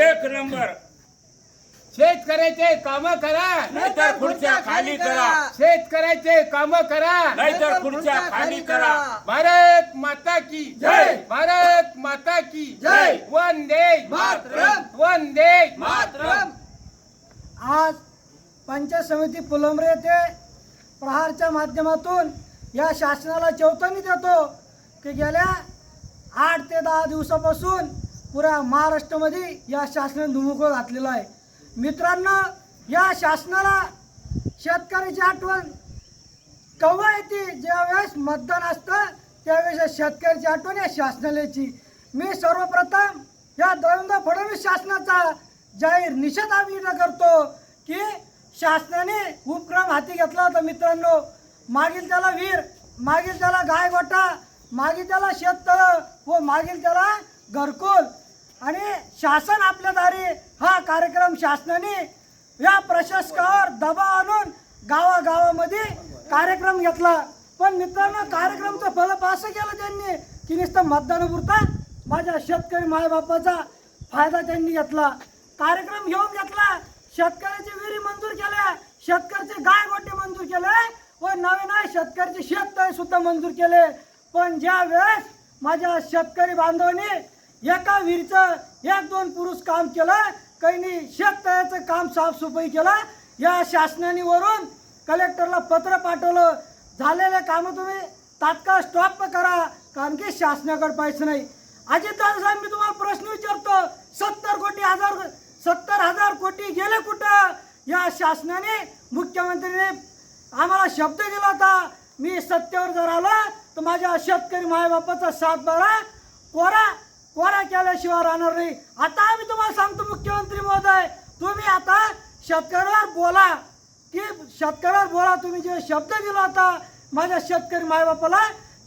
एक नंबर. शेतकऱ्याचे काम करा नाहीतर खुर्च्या खाली करा. शेतकऱ्याचे काम करा नाहीतर खुर्च्या खाली करा. भारत माता की जय. भारत माता की जय. वंदे मातरम. वंदे मातरम. आज पंचायत समिती फुलंब्रे येथे प्रहारच्या माध्यमातून या शासनाला चेतावणी देतो की गेल्या आठ ते दहा दिवसापासून पुरा महाराष्ट्रामध्ये या शासनाने धुमुकूळ घातलेला आहे. मित्रांनो या शासनाला शेतकऱ्याची आठवण केव्हा येते? ज्यावेळेस मतदान असतं त्यावेळेस शेतकऱ्याची आठवण या शासनालयाची मी सर्वप्रथम या देवेंद्र फडणवीस शासनाचा जाहीर निषेध आम्ही करतो की शासनाने उपक्रम हाती घेतला होता मित्रांनो. मागील त्याला वीर मागील त्याला गाय गोटा मागील त्याला शेततळ व मागील त्याला घरकुल. आणि शासन आपल्या दारी हा कार्यक्रम शासनाने या प्रशासकावर दबाव आणून गावागावामध्ये कार्यक्रम घेतला. पण मित्रांनो कार्यक्रमचं फलप असं केलं त्यांनी. की नुसतं मतदानापुरता माझ्या शेतकरी मायबापाचा फायदा त्यांनी घेतला. कार्यक्रम घेऊन घेतला. शेतकऱ्याची विहिरी मंजूर केल्या. शेतकऱ्याचे गाय गोटे मंजूर केले. व नवे नवे शेतकऱ्याचे शेततळे सुद्धा मंजूर केले. पण ज्या वेळेस माझ्या शेतकरी बांधवांनी एका विहिरीचं एक दोन पुरुष काम केलं काही शेततळ्याचं काम साफसफाई केलं. या शासनाने वरून कलेक्टरला पत्र पाठवलं. झालेले कामं तुम्ही तात्काळ स्टॉप करा कारण की शासनाकडे पैसे नाही. अजितदादा साहेब मी तुम्हाला प्रश्न विचारतो सत्तर कोटी हजार सत्तर हजार कोटी गेले कुठं? या शासनाने मुख्यमंत्रीने आम्हाला शब्द दिला होता. मी सत्तेवर जर आलो तर माझ्या शेतकरी मायबापाचा सात बारा कोरा कोरा केल्याशिवाय राहणार नाही. आता आम्ही तुम्हाला सांगतो मुख्यमंत्री महोदय तुम्ही आता शेतकऱ्यावर बोला. की शेतकऱ्यावर बोला तुम्ही जे शब्द दिला होता माझ्या शेतकरी मायबापाला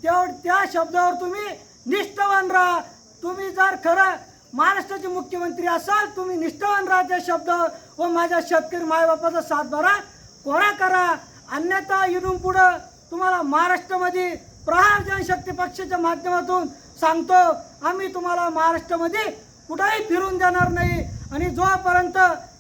तेवढ त्या शब्दावर तुम्ही निष्ठावान राहा. तुम्ही जर खरं महाराष्ट्राचे मुख्यमंत्री असाल तुम्ही निष्ठावान राहा त्या शब्दावर. व माझ्या शेतकरी मायबापाचा सातबारा कोरा करा. अन्यथा इडून पुढं तुम्हाला महाराष्ट्रामध्ये प्रहार जनशक्ती पक्षाच्या माध्यमातून सांगतो आम्ही तुम्हाला महाराष्ट्रामध्ये कुठंही फिरून देणार नाही. आणि जोपर्यंत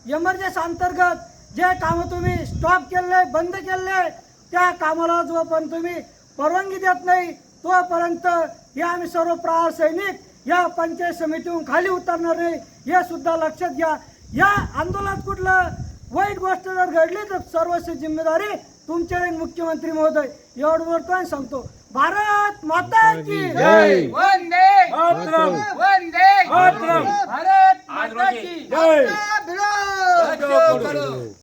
एमर्जन्सी अंतर्गत जे कामं तुम्ही स्टॉप केले बंद केले त्या कामाला जोपर्यंत तुम्ही परवानगी देत नाही तोपर्यंत हे आम्ही सर्व प्रहार सैनिक या पंचायत समितीहून खाली उतरणार नाही. हे सुद्धा लक्षात घ्या. या आंदोलनात कुठलं वाईट गोष्ट जर घडली तर सर्वस्व जिम्मेदारी तुमचे मुख्यमंत्री महोदय. एवढं बोलतो सांगतो. भारत माता की जय. वंदे! मातरम! वंदे! मातरम! भारत माता की जय.